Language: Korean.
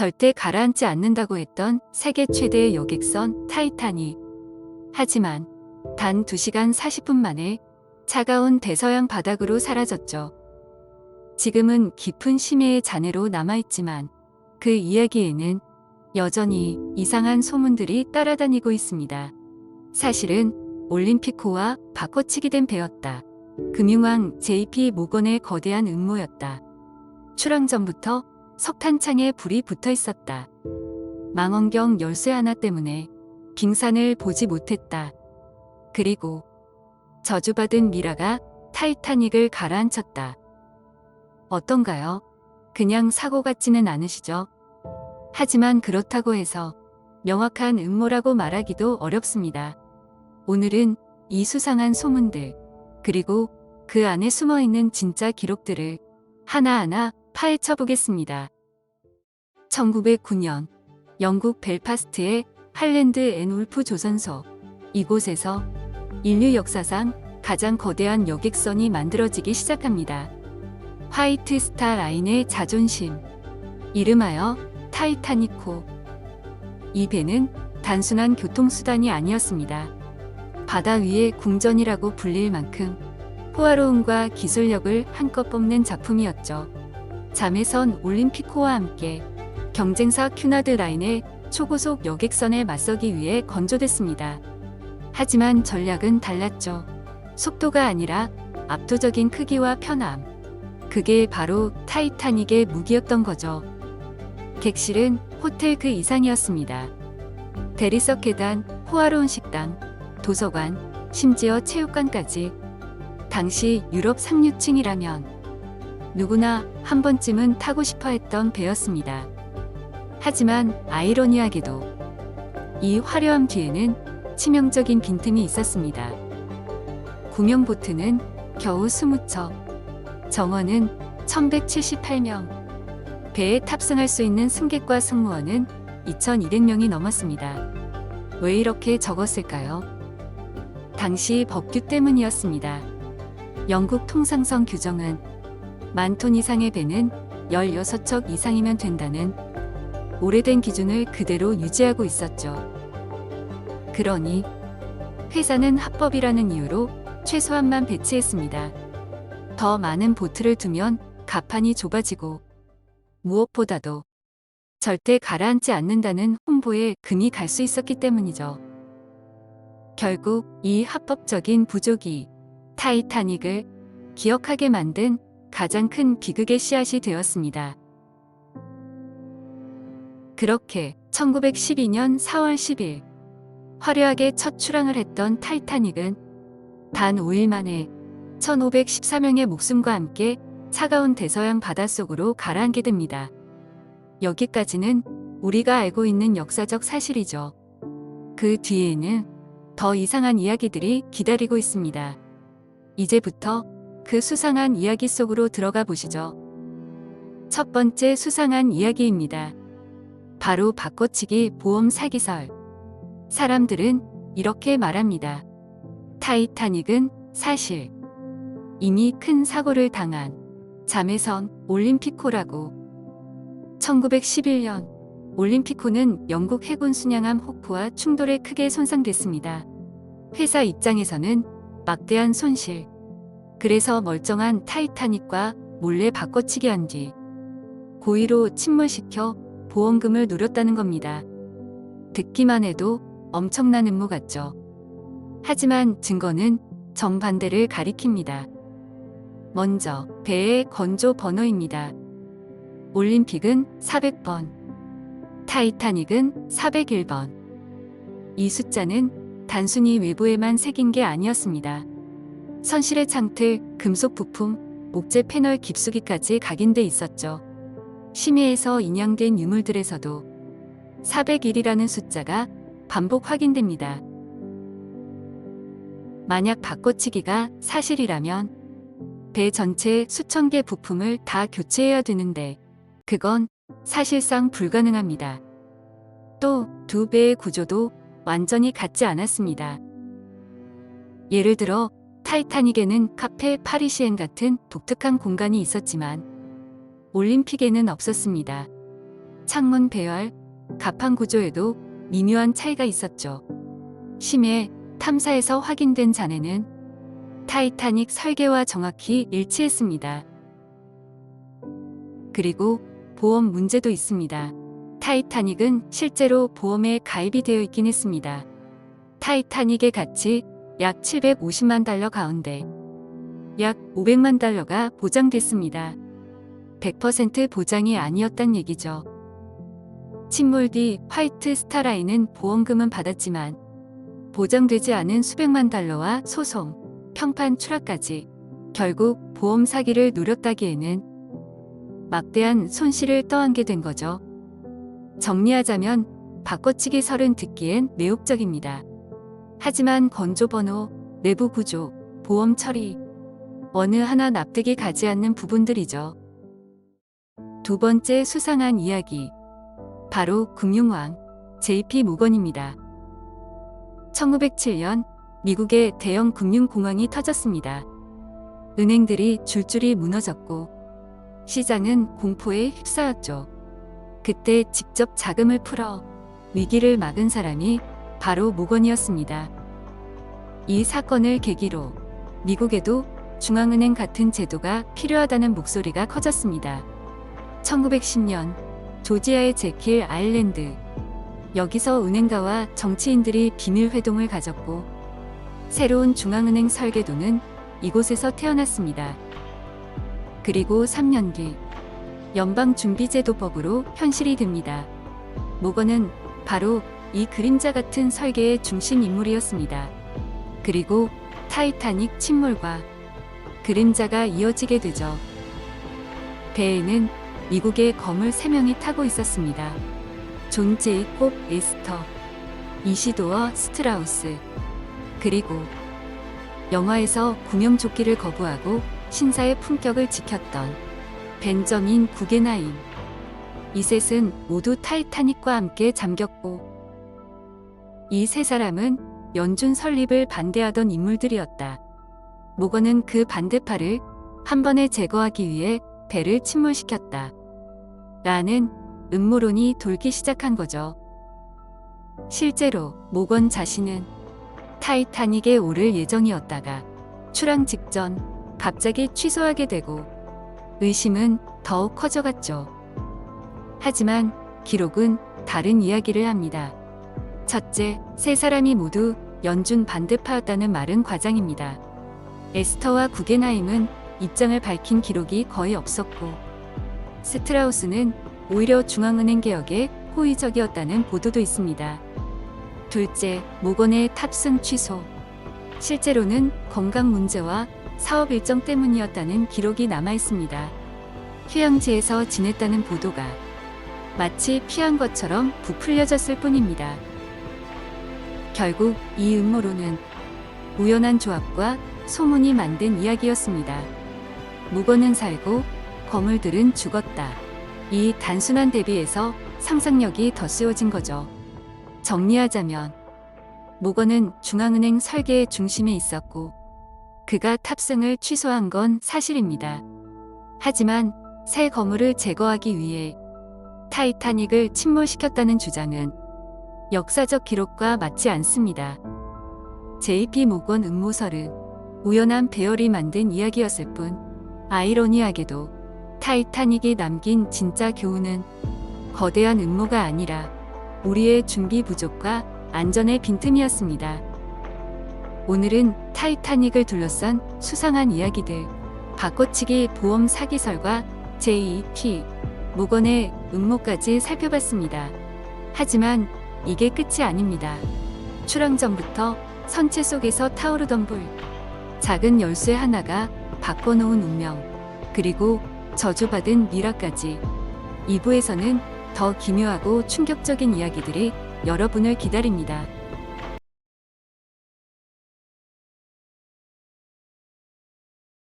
절대 가라앉지 않는다고 했던 세계 최대의 여객선 타이타닉. 하지만 단 2시간 40분 만에 차가운 대서양 바닥으로 사라졌죠. 지금은 깊은 심해의 잔해로 남아있지만 그 이야기에는 여전히 이상한 소문들이 따라다니고 있습니다. 사실은 올림피코와 바꿔치기 된 배였다. 금융왕 JP 모건의 거대한 음모였다. 출항 전부터 석탄창에 불이 붙어 있었다. 망원경 열쇠 하나 때문에 빙산을 보지 못했다. 그리고 저주받은 미라가 타이타닉을 가라앉혔다. 어떤가요? 그냥 사고 같지는 않으시죠? 하지만 그렇다고 해서 명확한 음모라고 말하기도 어렵습니다. 오늘은 이 수상한 소문들, 그리고 그 안에 숨어 있는 진짜 기록들을 하나하나 파헤쳐 보겠습니다. 1909년 영국 벨파스트의 할랜드 앤 울프 조선소 이곳에서 인류 역사상 가장 거대한 여객선이 만들어지기 시작합니다. 화이트 스타 라인의 자존심 이름하여 타이타니코 이 배는 단순한 교통수단이 아니었습니다. 바다 위의 궁전이라고 불릴 만큼 호화로움과 기술력을 한껏 뽐낸 작품이었죠. 잠에선 올림피코와 함께 경쟁사 큐나드 라인의 초고속 여객선에 맞서기 위해 건조됐습니다. 하지만 전략은 달랐죠. 속도가 아니라 압도적인 크기와 편함. 그게 바로 타이타닉의 무기였던 거죠. 객실은 호텔 그 이상이었습니다. 대리석 계단, 호화로운 식당, 도서관, 심지어 체육관까지 당시 유럽 상류층이라면 누구나 한 번쯤은 타고 싶어 했던 배였습니다. 하지만 아이러니하게도 이 화려함 뒤에는 치명적인 빈틈이 있었습니다. 구명보트는 겨우 20척, 정원은 1178명, 배에 탑승할 수 있는 승객과 승무원은 2200명이 넘었습니다. 왜 이렇게 적었을까요? 당시 법규 때문이었습니다. 영국 통상성 규정은 만톤 이상의 배는 16척 이상이면 된다는 오래된 기준을 그대로 유지하고 있었죠. 그러니 회사는 합법이라는 이유로 최소한만 배치했습니다. 더 많은 보트를 두면 가판이 좁아지고 무엇보다도 절대 가라앉지 않는다는 홍보에 금이 갈 수 있었기 때문이죠. 결국 이 합법적인 부족이 타이타닉을 기억하게 만든 가장 큰 비극의 씨앗이 되었습니다. 그렇게 1912년 4월 10일 화려하게 첫 출항을 했던 타이타닉은 단 5일 만에 1514명의 목숨과 함께 차가운 대서양 바닷속으로 가라앉게 됩니다. 여기까지는 우리가 알고 있는 역사적 사실이죠. 그 뒤에는 더 이상한 이야기들이 기다리고 있습니다. 이제부터 그 수상한 이야기 속으로 들어가 보시죠. 첫 번째 수상한 이야기입니다. 바로 바꿔치기 보험 사기설. 사람들은 이렇게 말합니다. 타이타닉은 사실 이미 큰 사고를 당한 잠에선 올림피코라고. 1911년 올림피코는 영국 해군 순양함 호프와 충돌에 크게 손상됐습니다. 회사 입장에서는 막대한 손실. 그래서 멀쩡한 타이타닉과 몰래 바꿔치기 한 뒤 고의로 침몰시켜 보험금을 누렸다는 겁니다. 듣기만 해도 엄청난 음모 같죠. 하지만 증거는 정반대를 가리킵니다. 먼저 배의 건조 번호입니다. 올림픽은 400번, 타이타닉은 401번. 이 숫자는 단순히 외부에만 새긴 게 아니었습니다. 선실의 창틀, 금속 부품, 목재 패널 깊숙이까지 각인돼 있었죠. 심해에서 인양된 유물들에서도 401이라는 숫자가 반복 확인됩니다. 만약 바꿔치기가 사실이라면 배 전체 수천 개 부품을 다 교체해야 되는데 그건 사실상 불가능합니다. 또 두 배의 구조도 완전히 같지 않았습니다. 예를 들어 타이타닉에는 카페 파리시엔 같은 독특한 공간이 있었지만 올림픽에는 없었습니다. 창문 배열, 가판 구조에도 미묘한 차이가 있었죠. 심해 탐사에서 확인된 잔해는 타이타닉 설계와 정확히 일치했습니다. 그리고 보험 문제도 있습니다. 타이타닉은 실제로 보험에 가입이 되어 있긴 했습니다. 타이타닉의 가치 약 750만 달러 가운데 약 500만 달러가 보장됐습니다. 100% 보장이 아니었단 얘기죠. 침몰 뒤 화이트 스타라인은 보험금은 받았지만 보장되지 않은 수백만 달러와 소송, 평판 추락까지 결국 보험 사기를 노렸다기에는 막대한 손실을 떠안게 된 거죠. 정리하자면 바꿔치기 설은 듣기엔 매혹적입니다. 하지만 건조 번호, 내부 구조, 보험 처리 어느 하나 납득이 가지 않는 부분들이죠. 두 번째 수상한 이야기 바로 금융왕 JP 모건입니다. 1907년 미국의 대형 금융공황이 터졌습니다. 은행들이 줄줄이 무너졌고 시장은 공포에 휩싸였죠. 그때 직접 자금을 풀어 위기를 막은 사람이 바로 모건이었습니다. 이 사건을 계기로 미국에도 중앙은행 같은 제도가 필요하다는 목소리가 커졌습니다. 1910년 조지아의 제킬 아일랜드 여기서 은행가와 정치인들이 비밀 회동을 가졌고 새로운 중앙은행 설계도는 이곳에서 태어났습니다. 그리고 3년 뒤 연방준비제도법으로 현실이 됩니다. 모건은 바로 이 그림자 같은 설계의 중심 인물이었습니다. 그리고 타이타닉 침몰과 그림자가 이어지게 되죠. 배에는 미국의 검을 3명이 타고 있었습니다. 존 제이콥 에스터, 이시도어 스트라우스, 그리고 영화에서 구명조끼를 거부하고 신사의 품격을 지켰던 벤저민 구게나임. 이 셋은 모두 타이타닉과 함께 잠겼고 이 세 사람은 연준 설립을 반대하던 인물들이었다. 모건은 그 반대파를 한 번에 제거하기 위해 배를 침몰시켰다. 라는 음모론이 돌기 시작한 거죠. 실제로 모건 자신은 타이타닉에 오를 예정이었다가 출항 직전 갑자기 취소하게 되고 의심은 더욱 커져갔죠. 하지만 기록은 다른 이야기를 합니다. 첫째, 세 사람이 모두 연준 반대파였다는 말은 과장입니다. 에스터와 구겐하임은 입장을 밝힌 기록이 거의 없었고 스트라우스는 오히려 중앙은행 개혁에 호의적이었다는 보도도 있습니다. 둘째, 모건의 탑승 취소. 실제로는 건강 문제와 사업 일정 때문이었다는 기록이 남아 있습니다. 휴양지에서 지냈다는 보도가 마치 피한 것처럼 부풀려졌을 뿐입니다. 결국 이 음모론은 우연한 조합과 소문이 만든 이야기였습니다. 무건은 살고 거물들은 죽었다. 이 단순한 대비에서 상상력이 더 씌워진 거죠. 정리하자면 무건은 중앙은행 설계의 중심에 있었고 그가 탑승을 취소한 건 사실입니다. 하지만 새 거물을 제거하기 위해 타이타닉을 침몰시켰다는 주장은 역사적 기록과 맞지 않습니다. JP 모건 음모설은 우연한 배열이 만든 이야기였을 뿐 아이러니하게도 타이타닉이 남긴 진짜 교훈은 거대한 음모가 아니라 우리의 준비 부족과 안전의 빈틈이었습니다. 오늘은 타이타닉을 둘러싼 수상한 이야기들, 바꿔치기 보험 사기설과 JP 모건의 음모까지 살펴봤습니다. 하지만 이게 끝이 아닙니다. 출항 전부터 선체 속에서 타오르던 불, 작은 열쇠 하나가 바꿔놓은 운명, 그리고 저주받은 미라까지 2부에서는 더 기묘하고 충격적인 이야기들이 여러분을 기다립니다.